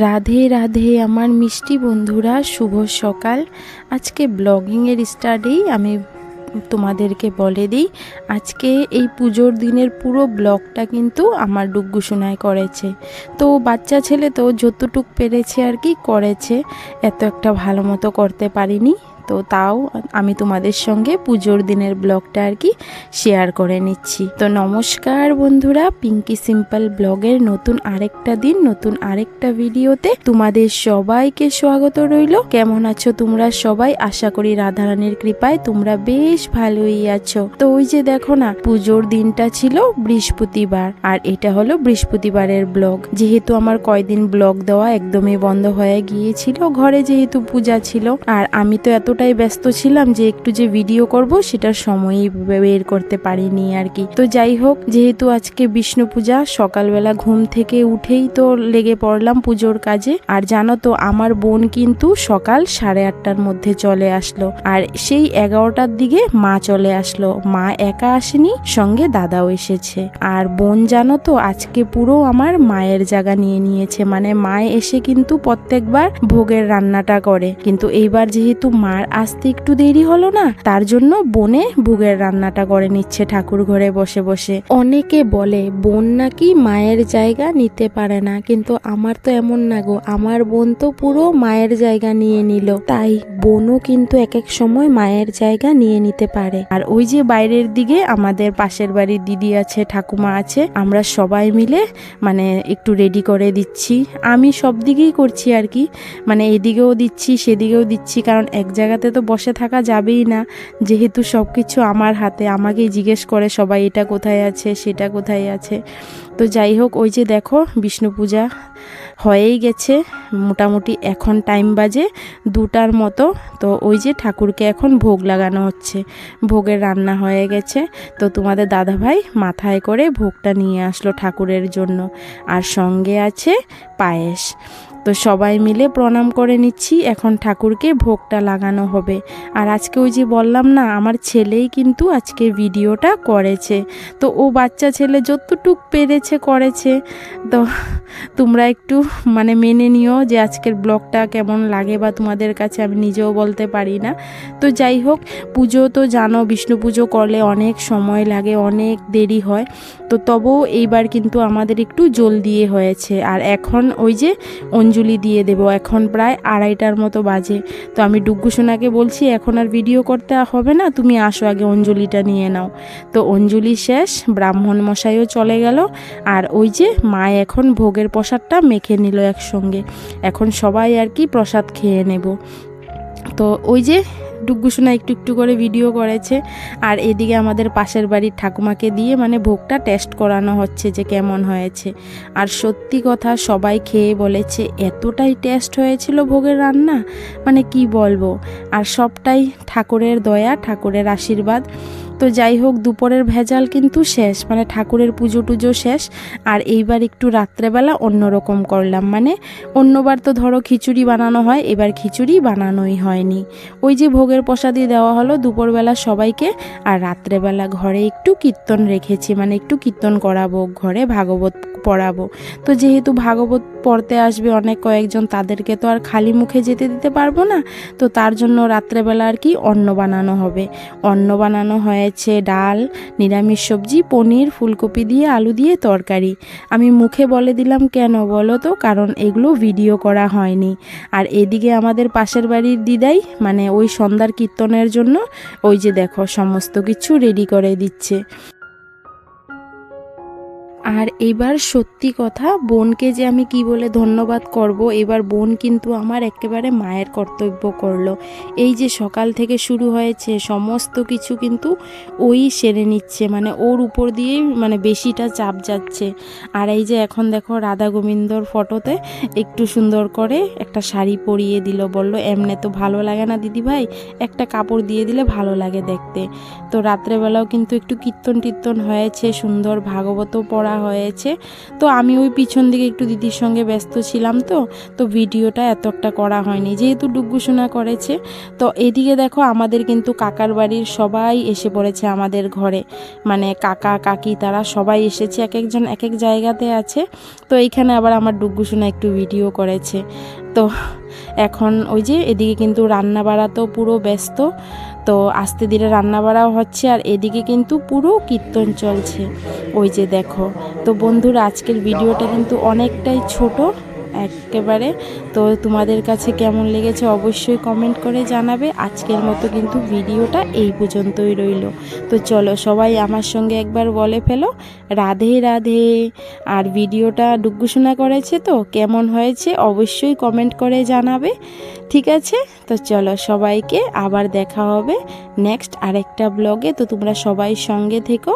রাধে রাধে আমার মিষ্টি বন্ধুরা, শুভ সকাল। আজকে ব্লগিংয়ের স্টার্টেই আমি তোমাদেরকে বলে দিই, আজকে এই পুজোর দিনের পুরো ব্লগটা কিন্তু আমার ডুগ্গু সোনায় করেছে। তো বাচ্চা ছেলে তো যতটুক পেরেছে আর কি করেছে, এত একটা ভালো মতো করতে পারিনি। তো তাও আমি তোমাদের সঙ্গে পুজোর দিনের ব্লগটা আর কি শেয়ার করে নিচ্ছি। তো নমস্কার বন্ধুরা পিঙ্কি সিম্পল ব্লগের নতুন আরেকটা দিন, নতুন আরেকটা ভিডিওতে তোমাদের সবাইকে স্বাগত রইল। কেমন আছো তোমরা সবাই? আশা করি রাধারানীর কৃপায় তোমরা বেশ ভালোই আছো। তো ওই যে দেখো না, পুজোর দিনটা ছিল বৃহস্পতিবার, আর এটা হলো বৃহস্পতিবারের ব্লগ। যেহেতু আমার কয়দিন ব্লগ দেওয়া একদমই বন্ধ হয়ে গিয়েছিল, ঘরে যেহেতু পূজা ছিল, আর আমি তো এতটাই ব্যস্ত ছিলাম যে একটু যে ভিডিও করব, সেটার সময়ই বের করতে পারিনি আর কি। তো যাই হোক, যেহেতু আজকে বিষ্ণু পূজা, সকালবেলা ঘুম থেকে উঠেই তো লেগে পড়লাম পুজোর কাজে। আর জানো তো, আমার বোন কিন্তু সকাল সাড়ে আটটার মধ্যে চলে আসলো। আর সেই এগারোটার দিকে মা চলে আসলো। মা একা আসেনি, সঙ্গে দাদাও এসেছে। আর বোন জানো তো, আজকে পুরো আমার মায়ের জায়গা নিয়ে নিয়েছে। মানে মায় এসে কিন্তু প্রত্যেকবার ভোগের রান্নাটা করে। কিন্তু এইবার যেহেতু মার আসতে একটু দেরি হলো না, তার জন্য বনে ভোগের রান্নাটা করে নিচ্ছে ঠাকুর ঘরে বসে বসে। অনেকে বলে, বোন নাকি মায়ের জায়গা নিতে পারে না, কিন্তু আমার তো এমন না গো, আমার বোন তো পুরো মায়ের জায়গা নিয়ে নিল। তাই বোনও কিন্তু এক এক সময় মায়ের জায়গা নিয়ে নিতে পারে। আর ওই যে বাইরের দিকে আমাদের পাশের বাড়ির দিদি আছে, ঠাকুমা আছে, আমরা সবাই মিলে মানে একটু রেডি করে দিচ্ছি। আমি সব দিকেই করছি আর কি মানে এদিকেও দিচ্ছি, সেদিকেও দিচ্ছি, কারণ এক জায়গাতে তো বসে থাকা যাবেই না। যেহেতু সব কিছু আমার হাতে, আমাকেই জিজ্ঞেস করে সবাই এটা কোথায় আছে, সেটা কোথায় আছে। তো যাই হোক, ওই যে দেখো, বিষ্ণু পূজা হয়েই গেছে। মোটামুটি এখন টাইম বাজে দুটার মতো। তো ওই যে ঠাকুরকে এখন ভোগ লাগানো হচ্ছে। ভোগের রান্না হয়ে গেছে। তো তোমাদের দাদাভাই মাথায় করে ভোগটা নিয়ে আসলো ঠাকুরের জন্য। আর সঙ্গে আছে পায়েস। তো সবাই মিলে প্রণাম করে নিচ্ছি, এখন ঠাকুরকে ভোগটা লাগানো হবে। আর আজকে ওই যে বললাম না, আমার ছেলেই কিন্তু আজকে ভিডিওটা করেছে। তো ও বাচ্চা ছেলে যতটুক পেরেছে, করেছে। তো তোমরা একটু মানে মেনে নিও যে আজকের ব্লগটা কেমন লাগে বা তোমাদের কাছে আমি নিজেও বলতে পারি না। তো যাই হোক, পুজো তো জানো, বিষ্ণু পুজো করলে অনেক সময় লাগে, অনেক দেরি হয়। তো তবুও এইবার কিন্তু আমাদের একটু জলদিয়ে হয়েছে। আর এখন ওই যে অঞ্জলি দিয়ে দেব। এখন প্রায় আড়াইটার মতো বাজে। তো আমি ডুগ্গু সোনাকে বলছি, এখন আর ভিডিও করতে হবে না, তুমি আসো আগে অঞ্জলিটা নিয়ে নাও। তো অঞ্জলি শেষ, ব্রাহ্মণ মশাইও চলে গেল, আর ওই যে মা এখন ভোগের প্রসাদটা মেখে নিল একসঙ্গে। এখন সবাই আর কি প্রসাদ খেয়ে নেব। তো ওই যে ডুগ্গু সোনা একটু একটু করে ভিডিও করেছে। আর এদিকে আমাদের পাশের বাড়ির ঠাকুমাকে দিয়ে মানে ভোগটা টেস্ট করানো হচ্ছে যে কেমন হয়েছে। আর সত্যি কথা সবাই খেয়ে বলেছে, এতটাই টেস্ট হয়েছিল ভোগের রান্না? মানে কি বলব? আর সবটাই ঠাকুরের দয়া, ঠাকুরের আশীর্বাদ। তো যাই হোক, দুপুরের ভেজাল কিন্তু শেষ মানে ঠাকুরের পুজো টুজো শেষ। আর এইবার একটু রাত্রেবেলা অন্যরকম করলাম মানে অন্যবার তো ধরো খিচুড়ি বানানো হয়, এবার খিচুড়ি বানানোই হয়নি। ওই যে ভোগের প্রসাদি দেওয়া হলো দুপুরবেলা সবাইকে। আর রাত্রেবেলা ঘরে একটু কীর্তন রেখেছি মানে একটু কীর্তন করাবো ঘরে ভাগবত পড়াবো। তো যেহেতু ভাগবত পড়তে আসবে অনেক কয়েকজন, তাদেরকে তো আর খালি মুখে যেতে দিতে পারব না। তো তার জন্য রাত্রেবেলা আর কি অন্ন বানানো হবে। অন্ন বানানো হয়েছে ডাল, নিরামিষ সবজি, পনির, ফুলকপি দিয়ে, আলু দিয়ে তরকারি। আমি মুখে বলে দিলাম কেন বলো তো? কারণ এগুলো ভিডিও করা হয়নি। আর এদিকে আমাদের পাশের বাড়ির দিদাই মানে ওই সন্ধ্যার কীর্তনের জন্য, ওই যে দেখো, সমস্ত কিছু রেডি করে দিচ্ছে। আর এবার সত্যি কথা, বোনকে যে আমি কি বলে ধন্যবাদ করব, এবার বোন কিন্তু আমার একেবারে মায়ের কর্তব্য করল। এই যে সকাল থেকে শুরু হয়েছে, সমস্ত কিছু কিন্তু ওই সেরে নিচ্ছে মানে ওর উপর দিয়েই মানে বেশিটা চাপ যাচ্ছে। আর এই যে এখন দেখো রাধা গোবিন্দর ফটোতে একটু সুন্দর করে একটা শাড়ি পরিয়ে দিল, বলল, এমনি তো ভালো লাগে না দিদি ভাই, একটা কাপড় দিয়ে দিলে ভালো লাগে দেখতে। তো রাত্রেবেলাও কিন্তু একটু কীর্তন টীর্তন হয়েছে, সুন্দর ভাগবতও পড়া হয়েছে। তো আমি ওই পিছন দিকে একটু দিদির সঙ্গে ব্যস্ত ছিলাম তো তো ভিডিওটা এত একটা করা হয়নি। যেহেতু ডুগ্গুসোনা করেছে, তো এদিকে দেখো আমাদের কিন্তু কাকার বাড়ির সবাই এসে পড়েছে আমাদের ঘরে। মানে কাকা, কাকি তারা সবাই এসেছে এক একজন এক এক জায়গাতে আছে। তো এইখানে আবার আমার ডুগ্গুসোনা একটু ভিডিও করেছে। তো এখন ওই যে এদিকে কিন্তু রান্না তো পুরো ব্যস্ত, তো আস্তে ধীরে রান্না বাড়াও হচ্ছে আর এদিকে কিন্তু পুরো কীর্তন চলছে। ওই যে দেখো, তো বন্ধুরা আজকের ভিডিওটা কিন্তু অনেকটাই ছোট। একেবারে। তো তোমাদের কাছে কেমন লেগেছে অবশ্যই কমেন্ট করে জানাবে। আজকের মতো কিন্তু ভিডিওটা এই পর্যন্তই রইল। তো চলো সবাই আমার সঙ্গে একবার বলে ফেলো। রাধে রাধে। আর ভিডিওটা ডুগ্গুশোনা করেছে তো? কেমন হয়েছে অবশ্যই কমেন্ট করে জানাবে। ঠিক আছে? তো চলো সবাইকে আবার দেখা হবে নেক্সট আরেকটা ব্লগে তো তোমরা সবাই সঙ্গে থেকো।